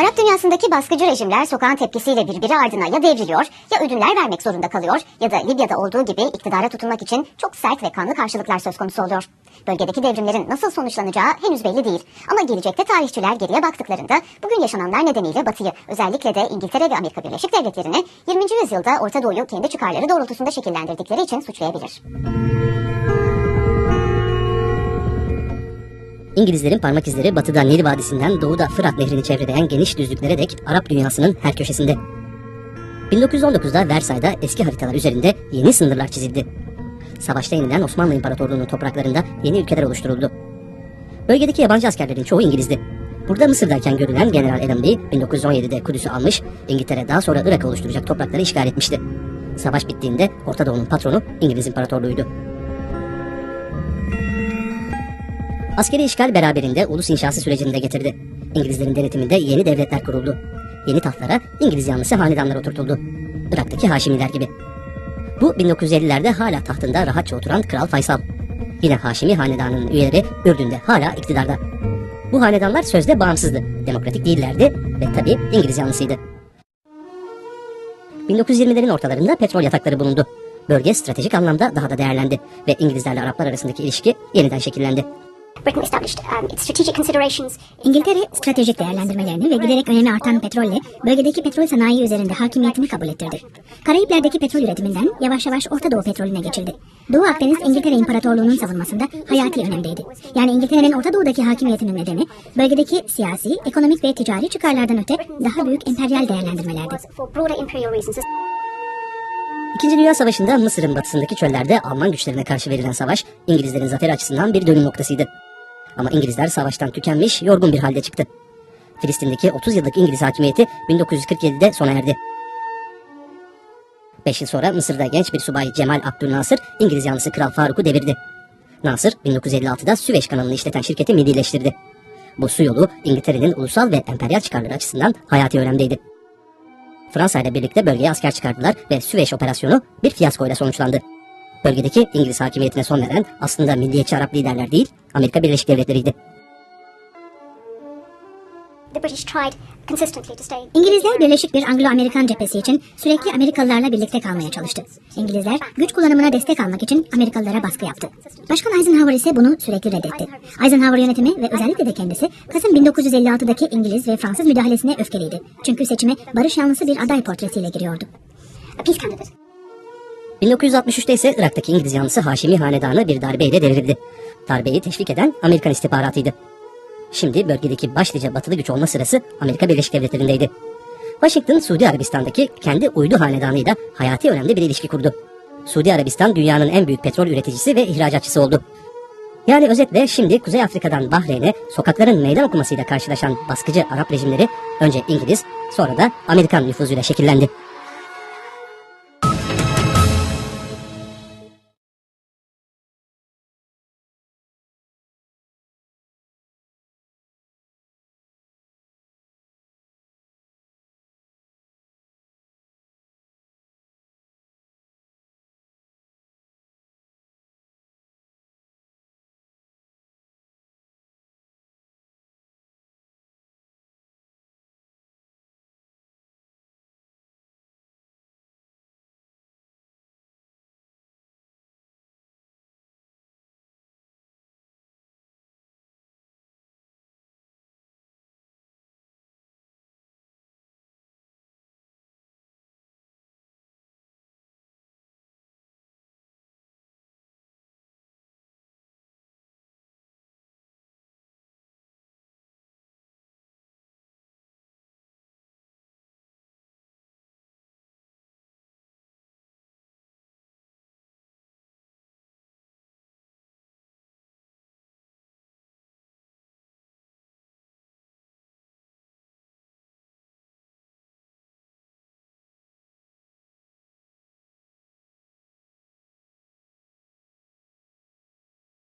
Arap dünyasındaki baskıcı rejimler sokağın tepkisiyle birbiri ardına ya devriliyor ya ödüller vermek zorunda kalıyor ya da Libya'da olduğu gibi iktidara tutunmak için çok sert ve kanlı karşılıklar söz konusu oluyor. Bölgedeki devrimlerin nasıl sonuçlanacağı henüz belli değil. Ama gelecekte tarihçiler geriye baktıklarında bugün yaşananlar nedeniyle Batı'yı özellikle de İngiltere ve Amerika Birleşik Devletleri'ni 20. yüzyılda Orta Doğu'yu kendi çıkarları doğrultusunda şekillendirdikleri için suçlayabilir. İngilizlerin parmak izleri batıda Nil Vadisi'nden doğuda Fırat Nehri'ni çevreleyen geniş düzlüklere dek Arap dünyasının her köşesinde. 1919'da Versay'da eski haritalar üzerinde yeni sınırlar çizildi. Savaşta yenilen Osmanlı İmparatorluğu'nun topraklarında yeni ülkeler oluşturuldu. Bölgedeki yabancı askerlerin çoğu İngilizdi. Burada Mısır'dayken görülen General Allenby 1917'de Kudüs'ü almış, İngiltere daha sonra Irak'ı oluşturacak toprakları işgal etmişti. Savaş bittiğinde Orta Doğu'nun patronu İngiliz İmparatorluğu'ydu. Askeri işgal beraberinde ulus inşası sürecini de getirdi. İngilizlerin denetiminde yeni devletler kuruldu. Yeni tahtlara İngiliz yanlısı hanedanlar oturtuldu. Irak'taki Haşimiler gibi. Bu 1950'lerde hala tahtında rahatça oturan Kral Faysal. Yine Haşimi hanedanının üyeleri Ürdün'de hala iktidarda. Bu hanedanlar sözde bağımsızdı, demokratik değillerdi ve tabii İngiliz yanlısıydı. 1920'lerin ortalarında petrol yatakları bulundu. Bölge stratejik anlamda daha da değerlendi ve İngilizlerle Araplar arasındaki ilişki yeniden şekillendi. Um, İngiltere stratejik değerlendirmelerini ve giderek önemi artan petrolle bölgedeki petrol sanayi üzerinde hakimiyetini kabul ettirdi. Karayipler'deki petrol üretiminden yavaş yavaş Orta Doğu petrolüne geçildi. Doğu Akdeniz İngiltere İmparatorluğu'nun savunmasında hayati önemdeydi. Yani İngiltere'nin Orta Doğu'daki hakimiyetinin nedeni bölgedeki siyasi, ekonomik ve ticari çıkarlardan öte daha büyük emperyal değerlendirmelerdi. İkinci Dünya Savaşı'nda Mısır'ın batısındaki çöllerde Alman güçlerine karşı verilen savaş İngilizlerin zaferi açısından bir dönüm noktasıydı. Ama İngilizler savaştan tükenmiş, yorgun bir halde çıktı. Filistin'deki 30 yıllık İngiliz hakimiyeti 1947'de sona erdi. 5 yıl sonra Mısır'da genç bir subay Cemal Abdülnasır İngiliz yanlısı Kral Faruk'u devirdi. Nasır 1956'da Süveyş kanalını işleten şirketi millileştirdi. Bu su yolu İngiltere'nin ulusal ve emperyal çıkarları açısından hayati önemdeydi. Fransa ile birlikte bölgeye asker çıkardılar ve Süveyş operasyonu bir fiyaskoyla sonuçlandı. Bölgedeki İngiliz hakimiyetine son veren aslında milliyetçi Arap liderler değil, Amerika Birleşik Devletleri'ydi. The British tried consistently to stay. İngilizler birleşik bir Anglo-Amerikan cephesi için sürekli Amerikalılarla birlikte kalmaya çalıştı. İngilizler güç kullanımına destek almak için Amerikalılara baskı yaptı. Başkan Eisenhower ise bunu sürekli reddetti. Eisenhower yönetimi ve özellikle de kendisi Kasım 1956'daki İngiliz ve Fransız müdahalesine öfkeliydi. Çünkü seçime barış yanlısı bir aday portresiyle giriyordu. A peace candidate. 1963'te ise Irak'taki İngiliz yanlısı Haşimi Hanedanı bir darbeyle devirildi. Darbeyi teşvik eden Amerikan istihbaratıydı. Şimdi bölgedeki başlıca batılı güç olma sırası Amerika Birleşik Devletleri'ndeydi. Washington, Suudi Arabistan'daki kendi uydu hanedanıyla hayati önemli bir ilişki kurdu. Suudi Arabistan dünyanın en büyük petrol üreticisi ve ihracatçısı oldu. Yani özetle şimdi Kuzey Afrika'dan Bahreyn'e sokakların meydan okumasıyla karşılaşan baskıcı Arap rejimleri önce İngiliz sonra da Amerikan nüfuzuyla şekillendi.